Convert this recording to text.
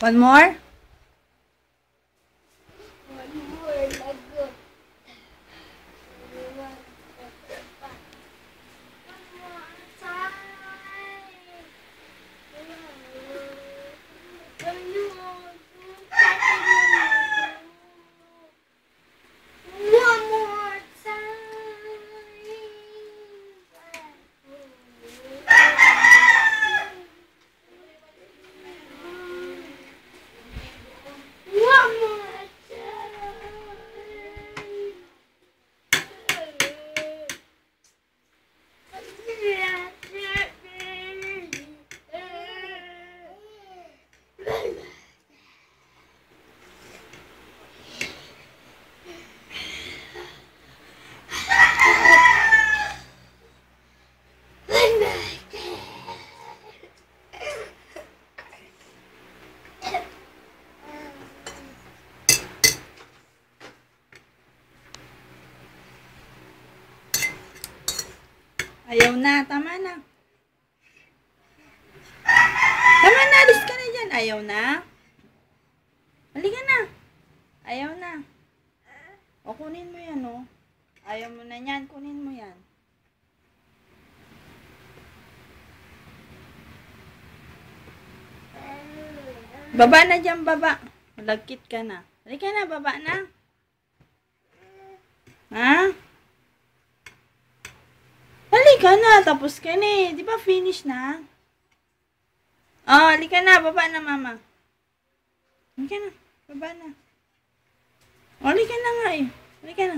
One more? One more Ayaw na. Tama na. Tama na. Alis ka na dyan. Ayaw na. Halika na. Ayaw na. O, kunin mo yan, o. Ayaw mo na yan. Kunin mo yan. Baba na dyan, baba. Malagkit ka na. Halika na, baba na. Ha? Halika na, tapos ka na eh. Di ba finish na? Oh, halika na, baba na mama. Halika na, baba na. Oh, halika na nga eh. Halika na.